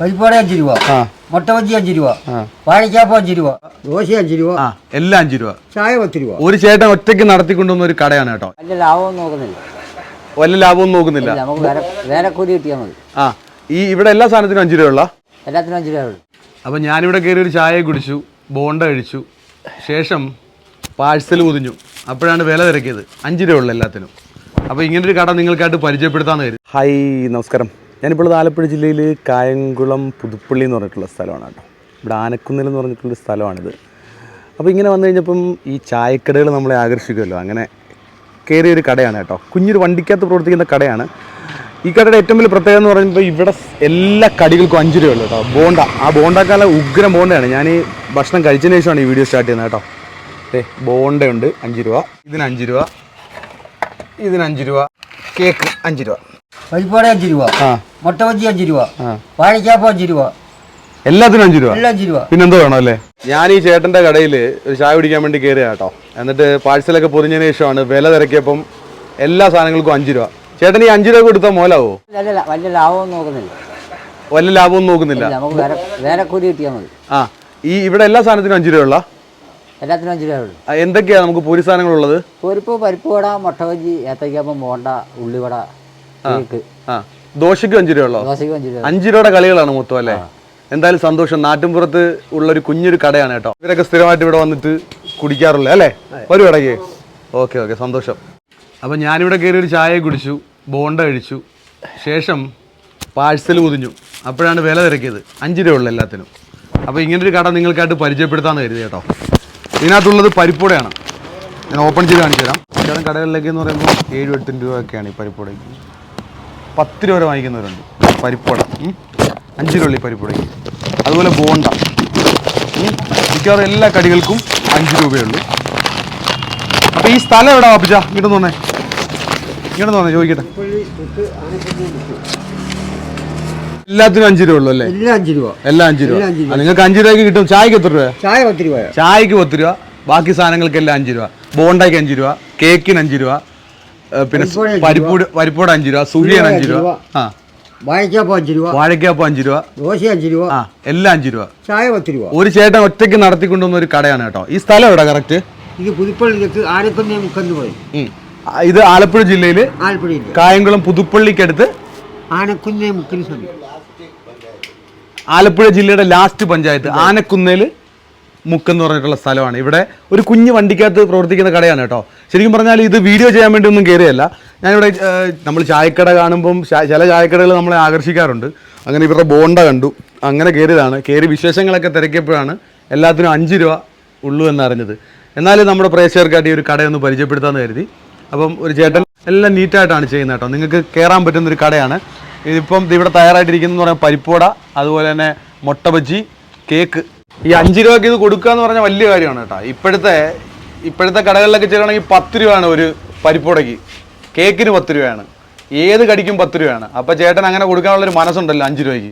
പരിപ്പാട അഞ്ച് രൂപ. മുട്ട ബജ്ജി അഞ്ച് രൂപ. ആ. വാഴയ്ക്കാപ്പം അഞ്ച് രൂപ. ദോശ അഞ്ച് രൂപ. എല്ലാം അഞ്ച് രൂപ. ചായ പത്ത് രൂപ. ഒരു ചേട്ടൻ ഒറ്റയ്ക്ക് നടത്തിക്കൊണ്ടുവന്ന ഒരു കടയാണ് കേട്ടോ. വലിയ ലാഭം നോക്കുന്നില്ല. വല്ല ലാഭം നോക്കുന്നില്ല. നമുക്ക് വേറെ വേറെ കൂലി കിട്ടിയാൽ മതി. ആ ഈ ഇവിടെ എല്ലാ സാധനത്തിനും അഞ്ച് രൂപയുള്ള എല്ലാത്തിനും അഞ്ച് രൂപ അപ്പൊ അപ്പം ഞാനിവിടെ കയറി ഒരു ചായ കുടിച്ചു ബോണ്ട കഴിച്ചു ശേഷം പാഴ്സൽ പൊതിഞ്ഞു അപ്പോഴാണ് വില തിരക്കിയത്. അഞ്ച് രൂപയുള്ള എല്ലാത്തിനും. അപ്പോൾ ഇങ്ങനൊരു കട നിങ്ങൾക്കായിട്ട് പരിചയപ്പെടുത്താമെന്ന് വരും ഹായ് നമസ്കാരം. ഞാനിപ്പോൾ ആലപ്പുഴ ജില്ലയിൽ കായംകുളം പുതുപ്പള്ളി എന്ന് പറഞ്ഞിട്ടുള്ള സ്ഥലമാണ് കേട്ടോ. ഇവിടെ ആനക്കുന്നിൽ എന്ന് പറഞ്ഞിട്ടുള്ള സ്ഥലമാണിത്. അപ്പോൾ ഇങ്ങനെ വന്നു കഴിഞ്ഞപ്പം ഈ ചായക്കടകൾ നമ്മളെ ആകർഷിക്കുമല്ലോ. അങ്ങനെ കയറിയ ഒരു കടയാണ് കേട്ടോ. കുഞ്ഞൊരു വണ്ടിക്കകത്ത് പ്രവർത്തിക്കുന്ന കടയാണ്. ഈ കടയുടെ ഏറ്റവും വലിയ പ്രത്യേകത എന്ന് പറയുമ്പോൾ ഇവിടെ എല്ലാ കടികൾക്കും അഞ്ച് രൂപയുള്ളൂ കേട്ടോ. ബോണ്ട. ആ ബോണ്ടക്കാല ഉഗ്രം ബോണ്ടയാണ്. ഞാൻ ഈ ഭക്ഷണം കഴിച്ചതിന് ശേഷമാണ് ഈ വീഡിയോ സ്റ്റാർട്ട് ചെയ്യുന്നത് കേട്ടോ. ഏ ബോണ്ടയുണ്ട്. അഞ്ച് രൂപ. ഇതിന് അഞ്ച് രൂപ. ഇതിന് അഞ്ച് രൂപ. കേക്ക് അഞ്ച് രൂപ. പരിപ്പാട അഞ്ച് രൂപ മുട്ട ബജി അഞ്ച് രൂപ ആ. വാഴയ്ക്കാപ്പം അഞ്ച് രൂപ. എല്ലാത്തിനും അഞ്ച് രൂപ? എല്ലാം അഞ്ച് രൂപ. പിന്നെന്തോ വേണോ അല്ലേ? ഞാൻ ഈ ചേട്ടന്റെ കടയിൽ ഒരു ചായ കുടിക്കാൻ വേണ്ടി കയറിയ കേട്ടോ എന്നിട്ട് പാഴ്സലൊക്കെ പൊതിഞ്ഞതിന് ശേഷമാണ് വില തിരക്കിയപ്പം എല്ലാ സാധനങ്ങൾക്കും അഞ്ച് രൂപ. ചേട്ടൻ ഈ അഞ്ച് രൂപ കൊടുത്താൽ മോലാവോ? വലിയ ലാഭം വലിയ നോക്കുന്നില്ല. വല്ല ലാഭവും നോക്കുന്നില്ല. നമുക്ക് വേറെ വേറെ കൂലി കിട്ടിയാൽ മതി. ആ ഈ ഇവിടെ എല്ലാ സാധനത്തിനും അഞ്ച് എല്ലാത്തിനും രൂപ ഉള്ളൂ. എന്തൊക്കെയാ നമുക്ക് പൂരി സാധനങ്ങളുള്ളത്? പരിപ്പ് പരിപ്പ് വട മുട്ട ബജ്ജി ഏത്തയ്ക്കാപ്പം ബോണ്ട ഉള്ളിവട ദോശയ്ക്കും അഞ്ചു രൂപയുള്ളോ അഞ്ചു രൂപ രൂപയുടെ കളികളാണ് മൊത്തം അല്ലേ? എന്തായാലും സന്തോഷം. നാട്ടിൻപുറത്ത് ഉള്ള ഒരു കുഞ്ഞൊരു കടയാണ് കേട്ടോ. ഇവരൊക്കെ സ്ഥിരമായിട്ട് ഇവിടെ വന്നിട്ട് കുടിക്കാറുള്ളത് അല്ലേ? വരും ഇടയ്ക്ക്. ഓക്കെ ഓക്കെ സന്തോഷം. അപ്പം ഞാനിവിടെ കയറി ഒരു ചായ കുടിച്ചു ബോണ്ട കഴിച്ചു. ശേഷം പാഴ്സൽ കുതിഞ്ഞു അപ്പോഴാണ് വില തിരക്കിയത്. അഞ്ച് രൂപയുള്ള എല്ലാത്തിനും. അപ്പോൾ ഇങ്ങനൊരു കട നിങ്ങൾക്കായിട്ട് പരിചയപ്പെടുത്താമെന്ന് കരുതി കേട്ടോ. ഇതിനകത്തുള്ളത് പരിപ്പൂടയാണ് ഞാൻ ഓപ്പൺ ചെയ്ത് കാണിച്ചു തരാം കടകളിലേക്ക് എന്ന് പറയുമ്പോൾ ഏഴു എട്ടും രൂപയൊക്കെയാണ് ഈ പരിപ്പൂടയ്ക്ക് പത്ത് രൂപ വരെ വാങ്ങിക്കുന്നവരുണ്ട്. പരിപ്പുവട. ഉം. അഞ്ച് രൂപ ഉള്ളി പരിപ്പുടയ്ക്ക് അതുപോലെ ബോണ്ട. മിക്കവാറും എല്ലാ കടികൾക്കും അഞ്ച് രൂപയേ ഉള്ളൂ അപ്പോൾ ഈ സ്ഥലം എവിടെ വാപ്പിച്ച? ഇങ്ങോട്ട് തോന്നേ ഇങ്ങോട്ട് തോന്നേ ചോദിക്കട്ടെ. എല്ലാത്തിനും അഞ്ച് രൂപ ഉള്ളൂ അല്ലേ? എല്ലാം അഞ്ച് രൂപ. എല്ലാം അഞ്ച് രൂപ. നിങ്ങൾക്ക് അഞ്ച് രൂപയ്ക്ക് കിട്ടും. ചായക്ക് എത്ര രൂപ ചായ പത്ത് രൂപ ചായക്ക് പത്ത് രൂപ. ബാക്കി സാധനങ്ങൾക്ക് എല്ലാം അഞ്ച് രൂപ. ബോണ്ടയ്ക്ക് അഞ്ച് രൂപ. കേക്കിന് അഞ്ച് രൂപ. പിന്നെ പരിപ്പൂട് പരിപ്പൂട് അഞ്ച് രൂപ സൂര്യൻ അഞ്ച് രൂപ. വാഴക്കാപ്പ് ആ. വാഴയ്ക്കാപ്പം അഞ്ച് രൂപ. വാഴയ്ക്കാപ്പം അഞ്ച് രൂപ. ദോശ അഞ്ച് രൂപ. ആ എല്ലാം അഞ്ച് രൂപ. ചായ പത്ത് രൂപ. ഒരു ചേട്ടൻ ഒറ്റയ്ക്ക് നടത്തിക്കൊണ്ടുവന്ന ഒരു കടയാണ് കേട്ടോ. ഈ സ്ഥലം എവിടെ കറക്റ്റ് ഇത് പുതുപ്പള്ളിക്ക് ആനക്കൊന്നേ മുക്കെന്ന് പറയും ഇത് ആലപ്പുഴ ജില്ലയിൽ ആലപ്പുഴയിൽ കായംകുളം പുതുപ്പള്ളിക്കടുത്ത് ആനക്കുന്നേ മുക്കിന് സമയം ആലപ്പുഴ ജില്ലയുടെ ലാസ്റ്റ് പഞ്ചായത്ത് ആനക്കുന്നേൽ മുക്കെന്ന് പറഞ്ഞിട്ടുള്ള സ്ഥലമാണ്. ഇവിടെ ഒരു കുഞ്ഞു വണ്ടിക്കകത്ത് പ്രവർത്തിക്കുന്ന കടയാണ് കേട്ടോ. ശരിക്കും പറഞ്ഞാൽ ഇത് വീഡിയോ ചെയ്യാൻ വേണ്ടി ഒന്നും കയറിയല്ല ഞാനിവിടെ നമ്മൾ ചായക്കട കാണുമ്പം ചില ചായക്കടകൾ നമ്മളെ ആകർഷിക്കാറുണ്ട്. അങ്ങനെ ഇവരുടെ ബോണ്ട കണ്ടു. അങ്ങനെ കയറിയതാണ് കയറി വിശേഷങ്ങളൊക്കെ തിരക്കിയപ്പോഴാണ് എല്ലാത്തിനും അഞ്ച് രൂപ ഉള്ളൂ എന്നറിഞ്ഞത്. എന്നാലും നമ്മുടെ പ്രേക്ഷകർക്കായിട്ട് ഈ ഒരു കടയൊന്ന് പരിചയപ്പെടുത്താമെന്ന് കരുതി. അപ്പം ഒരു ചേട്ടൻ എല്ലാം നീറ്റായിട്ടാണ് ചെയ്യുന്നത് കേട്ടോ. നിങ്ങൾക്ക് കയറാൻ പറ്റുന്ന ഒരു കടയാണ്. ഇതിപ്പം ഇവിടെ തയ്യാറായിട്ടിരിക്കുന്നതെന്ന് പറഞ്ഞാൽ പരിപ്പോട അതുപോലെ തന്നെ മുട്ട ബജ്ജി കേക്ക്. ഈ അഞ്ച് രൂപയ്ക്ക് ഇത് കൊടുക്കുക എന്ന് പറഞ്ഞാൽ വലിയ കാര്യമാണ് കേട്ടോ. ഇപ്പോഴത്തെ ഇപ്പോഴത്തെ കടകളിലൊക്കെ ചെല്ലണമെങ്കിൽ പത്ത് രൂപയാണ് ഒരു പരിപ്പുടയ്ക്ക് കേക്കിന് പത്ത് രൂപയാണ്. ഏത് കടിക്കും പത്ത് രൂപയാണ്. അപ്പോൾ ചേട്ടൻ അങ്ങനെ കൊടുക്കാനുള്ളൊരു മനസ്സുണ്ടല്ലോ അഞ്ച് രൂപയ്ക്ക്.